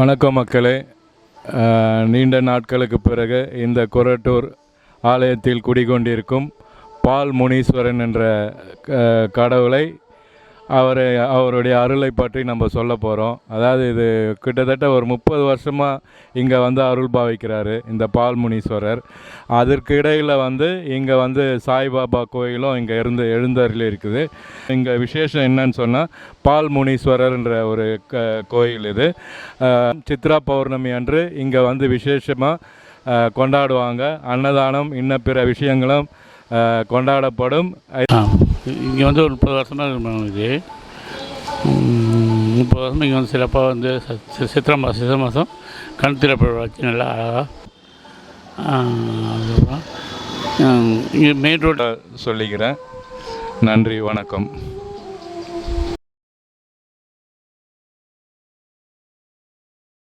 வணக்கம் மக்களே. நீண்ட நாட்களுக்கு பிறகு இந்த கொரட்டூர் ஆலயத்தில் குடிகொண்டிருக்கும் பால் முனீஸ்வரன் என்ற க- கடவுளை அவரை அவருடைய அருளை பற்றி நம்ம சொல்ல போகிறோம் அதாவது இது கிட்டத்தட்ட ஒரு முப்பது வருஷமாக இங்கே வந்து அருள் பாவிக்கிறாரு இந்த பால்முனீஸ்வரர். அதற்கு இடையில் வந்து இங்கே வந்து சாய்பாபா கோயிலும் இங்கே இருந்து எழுந்தரில் இருக்குது. இங்கே விசேஷம் என்னன்னு சொன்னால் பால்முனீஸ்வரர்ன்ற ஒரு க கோயில் இது. சித்ரா பௌர்ணமி அன்று இங்கே வந்து விசேஷமாக கொண்டாடுவாங்க. அன்னதானம் இன்ன பிற விஷயங்களும் கொண்டாடப்படும். இங்கே வந்து ஒரு முப்பது வருஷமாக இது. முப்பது வருஷமாக இங்கே வந்து சிறப்பாக வந்து சித்திரை மாதம் சித்திரை மாதம் கண் திறப்பு வச்சு நல்லா அழகாக இங்கே மெயின் ரோட் சொல்லிக்கிறேன். நன்றி வணக்கம்.